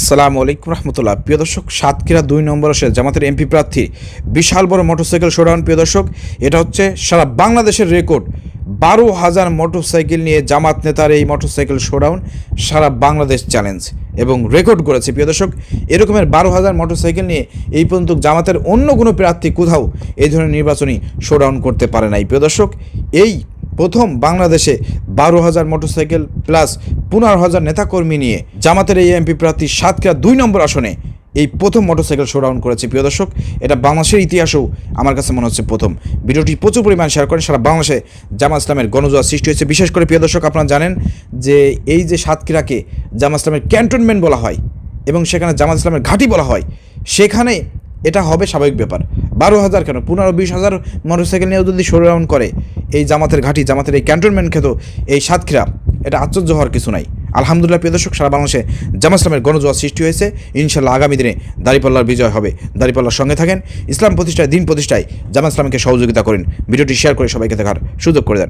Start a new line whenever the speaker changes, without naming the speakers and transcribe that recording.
আসসালামু আলাইকুম রহমতুল্লাহ। প্রিয় দর্শক, সাতক্ষীরা দুই নম্বর আসে জামাতের এমপি প্রার্থী বিশাল বড় মোটরসাইকেল শোডাউন। প্রিয় দর্শক, এটা হচ্ছে সারা বাংলাদেশের রেকর্ড। বারো হাজার মোটরসাইকেল নিয়ে জামাত নেতার এই মোটরসাইকেল শোডাউন সারা বাংলাদেশ চ্যালেঞ্জ এবং রেকর্ড করেছে। প্রিয় দর্শক, এরকমের বারো হাজার মোটরসাইকেল নিয়ে এই পর্যন্ত জামাতের অন্য কোনো প্রার্থী কোথাও এই ধরনের নির্বাচনী শোডাউন করতে পারে নাই। প্রিয় দর্শক, এই প্রথম বাংলাদেশে বারো হাজার মোটরসাইকেল প্লাস পনেরো হাজার নেতাকর্মী নিয়ে জামাতের এই এমপি প্রার্থী সাতক্ষীরা দুই নম্বর আসনে এই প্রথম মোটরসাইকেল শোডাউন করেছে। প্রিয় দর্শক, এটা বাংলাদেশের ইতিহাসেও আমার কাছে মনে হচ্ছে প্রথম। ভিডিওটি প্রচুর পরিমাণ শেয়ার করেন, সারা বাংলাদেশে জামা ইসলামের গণজোয়ার সৃষ্টি হয়েছে। বিশেষ করে প্রিয় দর্শক, আপনারা জানেন যে এই যে সাতক্ষীরাকে জামা ইসলামের ক্যান্টনমেন্ট বলা হয় এবং সেখানে জামাত ইসলামের ঘাঁটি বলা হয়, সেখানে এটা হবে স্বাভাবিক ব্যাপার। বারো হাজার কেন? পনেরো, বিশ হাজার মোটরসাইকেল নিয়েও যদি শোডাউন করে এই জামাতের ঘাঁটি, জামাতের এই ক্যান্টনমেন্ট খেত এই সাতক্ষীরা এটা আশ্চর্য হওয়ার কিছু নাই। আলহামদুলিল্লাহ, প্রিয় দর্শক, সারা বাংলাদেশে জামা ইসলামের গণজোয়ার সৃষ্টি হয়েছে। ইনশাল্লাহ আগামী দিনে দাঁড়িপাল্লার বিজয় হবে। দাঁড়িপাল্লার সঙ্গে থাকেন। ইসলাম প্রতিষ্ঠায়, দিন প্রতিষ্ঠায় জামা ইসলামকে সহযোগিতা করেন। ভিডিওটি শেয়ার করে সবাইকে দেখার সুযোগ করে দেন।